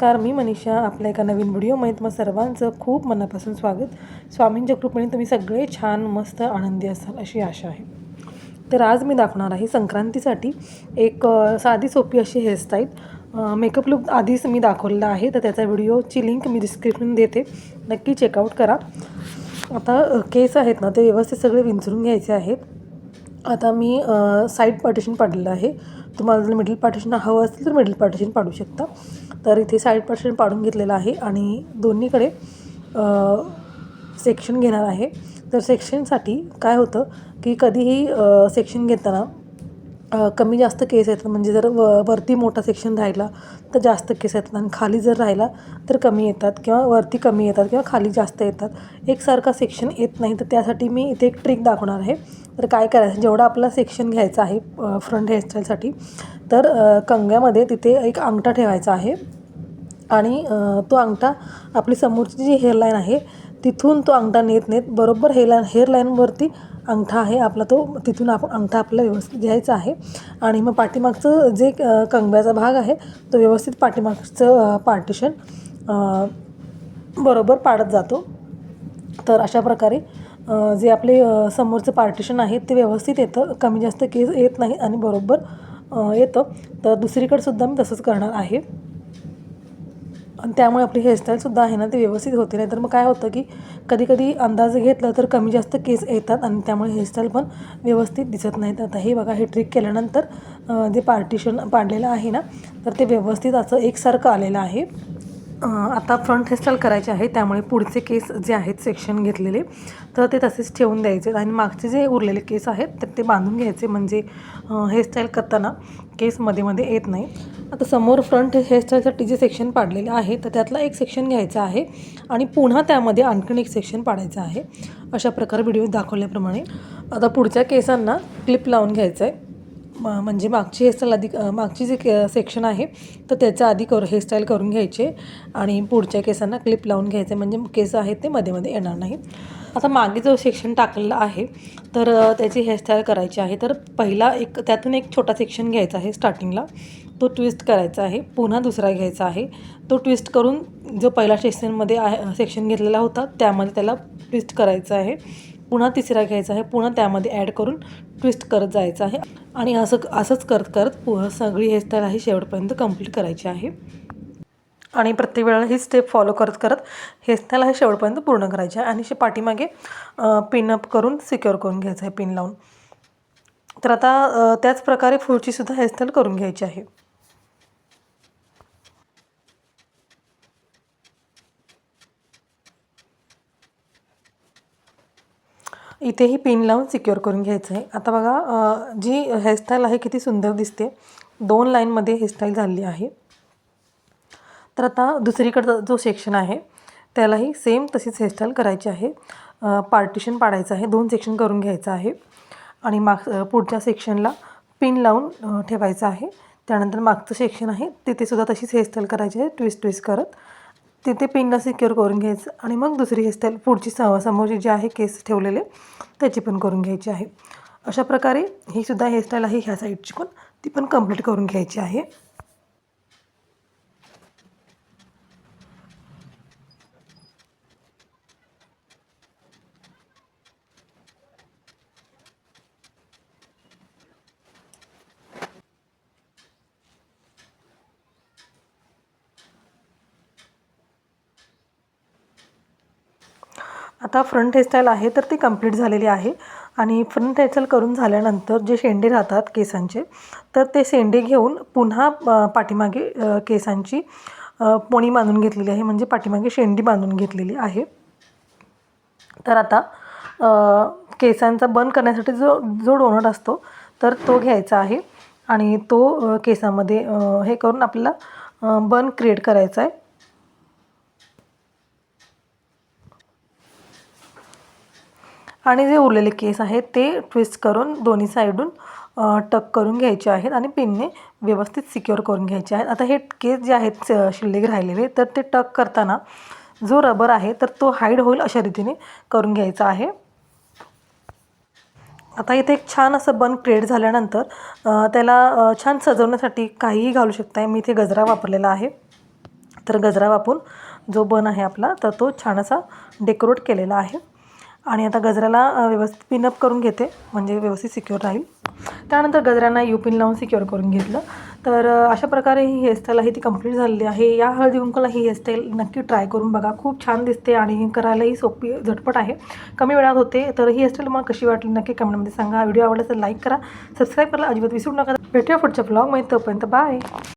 नमस्कार मी मनीषा. आपल्या एका नवीन व्हिडिओमध्ये तुम्हाला सर्वांचं खूप मनापासून स्वागत. स्वामींच्या कृपेने तुम्ही सगळे छान मस्त आनंदी असाल अशी आशा आहे. तर आज मी दाखवणार आहे संक्रांतीसाठी एक साधी सोपी अशी हेअरस्टाईल मेकअप लुक आधीच मी दाखवलेला आहे तर त्याचा व्हिडिओची लिंक मी डिस्क्रिप्शन देते. नक्की चेकआउट करा. आता केस आहेत ना ते व्यवस्थित सगळे विंचरून घ्यायचे आहेत. आता मी साईड पार्टिशन पाडलेलं आहे. तुम्हाला जर मिडल पार्टिशन हवं असेल तर मिडल पार्टिशन पाडू शकता. तर इथे साईड पार्टिशन पाडून घेतलेलं आहे आणि दोन्हीकडे सेक्शन घेणार आहे. तर सेक्शनसाठी काय होतं की कधीही सेक्शन घेताना कमी जास्त केस येतात. म्हणजे जर व वरती मोठा सेक्शन राहिला तर जास्त केस येतात आणि खाली जर राहिला तर कमी येतात किंवा वरती कमी येतात किंवा खाली जास्त येतात. एकसारखा सेक्शन येत नाही. तर त्यासाठी मी इथे एक ट्रिक दाखवणार आहे. तर काय करायचं? जेवढा आपला सेक्शन घ्यायचा आहे फ्रंट हेअरस्टाईलसाठी तर कंग्यामध्ये तिथे एक अंगठा ठेवायचा आहे. आणि तो अंगठा आपली समोरची जी हेअरलाईन आहे तिथून तो अंगठा नेत नेत बरोबर हेअरलाईन हेअरलाईनवरती अंगठा आहे. आपला तो तिथून आपण अंगठा आपल्याला व्यवस्थित घ्यायचा आहे. आणि मग पाठीमागचं जे अ, कंगव्याचा भाग आहे तो व्यवस्थित पाठीमागचं पार्टिशन बरोबर पाडत जातो. तर अशा प्रकारे जे आपले समोरचं पार्टिशन आहे ते व्यवस्थित येतं. कमी जास्त केस येत नाही आणि बरोबर येतं. तर दुसरीकडंसुद्धा मी तसंच करणार आहे. आणि त्यामुळे आपली हेअरस्टाईलसुद्धा आहे ना ते व्यवस्थित होते. नाही तर मग काय होतं की कधी कधी अंदाज घेतला तर कमी जास्त केस येतात आणि त्यामुळे हेअरस्टाईल पण व्यवस्थित दिसत नाहीत. आता हे बघा हे ट्रिक केल्यानंतर जे पार्टिशन पाडलेलं आहे ना तर ते व्यवस्थित असं एकसारखं आलेलं आहे. आता फ्रंट हेअरस्टाईल करायची आहे त्यामुळे पुढचे केस जे आहेत सेक्शन घेतलेले तर ते तसेच ठेवून द्यायचे. आणि मागचे जे उरलेले केस आहेत तर ते बांधून घ्यायचे. म्हणजे हेअरस्टाईल करताना केस मध्ये मध्ये येत नाही. आता समोर फ्रंट हेअरस्टाईलसाठी जे सेक्शन पाडलेलं आहे तर त्यातला एक सेक्शन घ्यायचा आहे आणि पुन्हा त्यामध्ये आणखीन एक सेक्शन पाडायचं आहे. अशा प्रकारे व्हिडिओ दाखवल्याप्रमाणे. आता पुढच्या केसांना क्लिप लावून घ्यायचं आहे म्हणजे मागची हेअरस्टाईल आधी मागची जे के सेक्शन आहे तर त्याचा आधी कर हेअरस्टाईल करून घ्यायचे आणि पुढच्या केसांना क्लिप लावून घ्यायचे. म्हणजे केस आहेत ते मध्ये मध्ये येणार नाही. आता मागे जो सेक्शन टाकलेला आहे तर त्याची हेअरस्टाईल करायची आहे. तर पहिला एक त्यातून एक छोटा सेक्शन घ्यायचा आहे स्टार्टिंगला तो ट्विस्ट करायचा आहे. पुन्हा दुसरा घ्यायचा आहे. तो ट्विस्ट करून जो पहिला सेक्शनमध्ये आहे सेक्शन घेतलेला होता त्यामध्ये त्याला ट्विस्ट करायचा आहे. पुन्हा तिसरा घ्यायचा आहे. पुन्हा त्यामध्ये ॲड करून ट्विस्ट करत जायचं आहे. आणि असं असंच करत करत पु सगळी हेअरस्टाईल आहे शेवटपर्यंत कंप्लीट करायची आहे. आणि प्रत्येक वेळेला ही स्टेप फॉलो करत करत हेअरस्टाईल आहे शेवटपर्यंत पूर्ण करायची आहे. आणि शे पाठीमागे पिनअप करून सिक्युअर करून घ्यायचं आहे पिन लावून. तर आता त्याच प्रकारे पुढचीसुद्धा हेअरस्टाईल करून घ्यायची आहे. इथेही पिन लावून सिक्युअर करून घ्यायचं आहे. आता बघा जी हेअरस्टाईल आहे किती सुंदर दिसते. दोन लाईनमध्ये हेअरस्टाईल झाली आहे. तर आता दुसरीकडचा जो सेक्शन आहे त्यालाही सेम तशीच हेअरस्टाईल करायची आहे. पार्टिशन पाडायचं आहे दोन सेक्शन करून घ्यायचं आहे. आणि माग पुढच्या सेक्शनला पिन लावून ठेवायचं आहे. त्यानंतर मागचं सेक्शन आहे तिथेसुद्धा तशीच हेअरस्टाईल करायची आहे ट्विस्ट ट्विस्ट करत. तिथे पिनला सिक्युअर करून घ्यायचं. आणि मग दुसरी हेअरस्टाईल पुढची स समोरची जे आहे केस ठेवलेले त्याची पण करून घ्यायची आहे. अशा प्रकारे ही सुद्धा हेअरस्टाईल आहे ह्या साईडची पण. ती पण कंप्लीट करून घ्यायची आहे. आता फ्रंट हेअरस्टाईल आहे तर ती कंप्लीट झालेली आहे. आणि फ्रंट हेअरस्टाईल करून झाल्यानंतर जे शेंडे राहतात केसांचे तर ते शेंडे घेऊन पुन्हा पाठीमागे केसांची पोणी बांधून घेतलेली आहे. म्हणजे पाठीमागे शेंडी बांधून घेतलेली आहे. तर आता केसांचा बन करण्यासाठी जो जो डोनट असतो तर तो घ्यायचा आहे. आणि तो केसामध्ये हे करून आपल्याला बन क्रिएट करायचा आहे. आणि जे उरलेले केस आहेत ते ट्विस्ट करून दोन्ही साईडून टक करून घ्यायचे आहेत आणि पिनने व्यवस्थित सिक्युअर करून घ्यायचे आहेत. आता हे केस जे आहेत शिल्लक राहिलेले तर ते टक करताना जो रबर आहे तर तो हाईड होईल अशा रीतीने करून घ्यायचा आहे. आता इथे एक छान असं बन क्रिएट झाल्यानंतर त्याला छान सजवण्यासाठी काहीही घालू शकताय. मी इथे गजरा वापरलेला आहे. तर गजरा वापरून जो बन आहे आपला तर तो छान असा डेकोरेट केलेला आहे. आणि आता गजऱ्याला व्यवस्थित पिनअप करून घेते म्हणजे व्यवस्थित सिक्युअर राहील. त्यानंतर गजऱ्यांना यू पिन लावून सिक्युअर करून घेतलं. तर अशा प्रकारे ही हेअरस्टाईल आहे ती कंप्लीट झालेली आहे. या हळदी कुंकूला ही हेअरस्टाईल नक्की ट्राय करून बघा. खूप छान दिसते आणि करायलाही सोपी झटपट आहे. कमी वेळात होते तर ही हेअरस्टाईल मला कशी वाटली नक्की कमेंटमध्ये सांगा. व्हिडिओ आवडला तर लाईक करा. सबस्क्राईब करायला अजिबात विसरू नका. भेटूया पुढच्या ब्लॉगमध्ये तोपर्यंत बाय